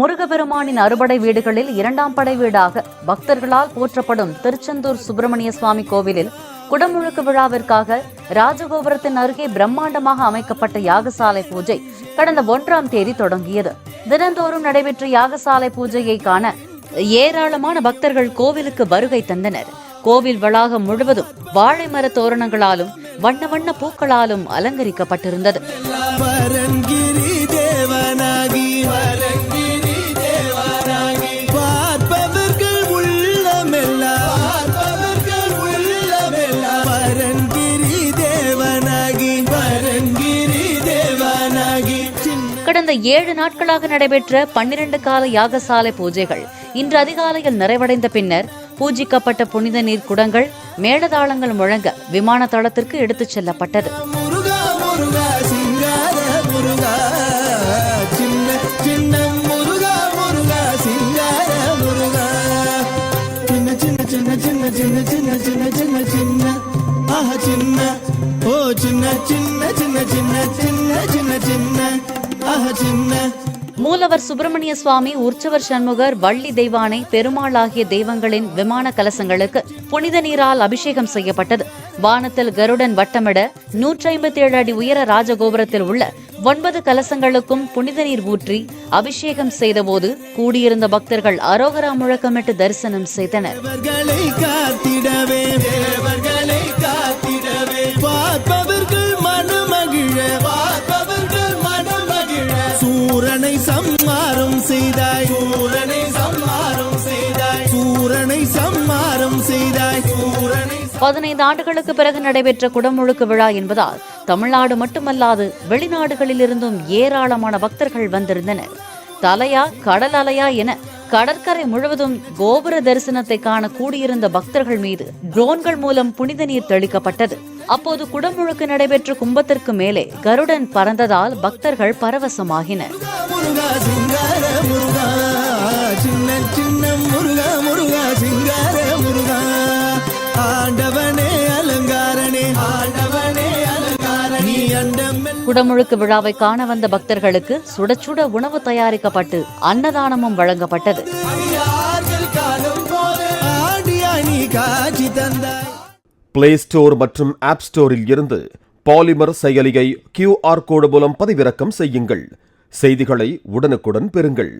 முருகபெருமானின் அறுபடை வீடுகளில் இரண்டாம் படை வீடாக பக்தர்களால் போற்றப்படும் திருச்செந்தூர் சுப்பிரமணிய சுவாமி கோவிலில் குடமுழுக்கு விழாவிற்காக ராஜகோபுரத்தின் அருகே பிரம்மாண்டமாக அமைக்கப்பட்ட யாகசாலை பூஜை கடந்த ஒன்றாம் தேதி தொடங்கியது. தினந்தோறும் நடைபெற்ற யாகசாலை பூஜையை காண ஏராளமான பக்தர்கள் கோவிலுக்கு வருகை தந்தனர். கோவில் வளாகம் முழுவதும் வாழை மர தோரணங்களாலும் வண்ண வண்ண பூக்களாலும் அலங்கரிக்கப்பட்டிருந்தது. கடந்த ஏழு நாட்களாக நடைபெற்ற பன்னிரண்டு கால யாகசாலை பூஜைகள் இன்று அதிகாலையில் நிறைவடைந்த பின்னர் பூஜிக்கப்பட்ட புனித நீர் குடங்கள் மேலதாளங்கள் முழங்க விமான தளத்திற்கு எடுத்துச் செல்லப்பட்டது சின்ன சின்ன சின்ன சின்ன மூலவர் சுப்பிரமணிய சுவாமி உற்சவர் சண்முகர் வள்ளி தெய்வானை பெருமாள் ஆகிய தெய்வங்களின் விமான கலசங்களுக்கு புனித நீரால் அபிஷேகம் செய்யப்பட்டது. வானத்தில் கருடன் வட்டமிட நூற்றி ஐம்பத்தி ஏழு அடி உயர ராஜகோபுரத்தில் உள்ள ஒன்பது கலசங்களுக்கும் புனித நீர் ஊற்றி அபிஷேகம் செய்தபோது கூடியிருந்த பக்தர்கள் அரோகரா முழக்கமிட்டு தரிசனம் செய்தனர். பதினைந்து ஆண்டுகளுக்கு பிறகு நடைபெற்ற குடமுழுக்கு விழா என்பதால் தமிழ்நாடு மட்டுமல்லாது வெளிநாடுகளிலிருந்தும் ஏராளமான பக்தர்கள் வந்திருந்தனர். தலையா கடல் அலையா என கடற்கரை முழுவதும் கோபுர தரிசனத்தை காண கூடியிருந்த பக்தர்கள் மீது ட்ரோன்கள் மூலம் புனித நீர் தெளிக்கப்பட்டது. அப்போது குடமுழுக்கு நடைபெற்ற கும்பத்திற்கு மேலே கருடன் பறந்ததால் பக்தர்கள் பரவசமாகினர். ஆண்டவனே அலங்காரனே. ஆண்டவனே அலங்காரணி குடமுழுக்கு விழாவை காண வந்த பக்தர்களுக்கு சுட சுட உணவு தயாரிக்கப்பட்டு அன்னதானமும் வழங்கப்பட்டது. பிளே ஸ்டோர் மற்றும் ஆப் ஸ்டோரில் இருந்து பாலிமர் செயலியை கியூஆர் கோடு மூலம் பதிவிறக்கம் செய்யுங்கள். செய்திகளை உடனுக்குடன் பெறுங்கள்.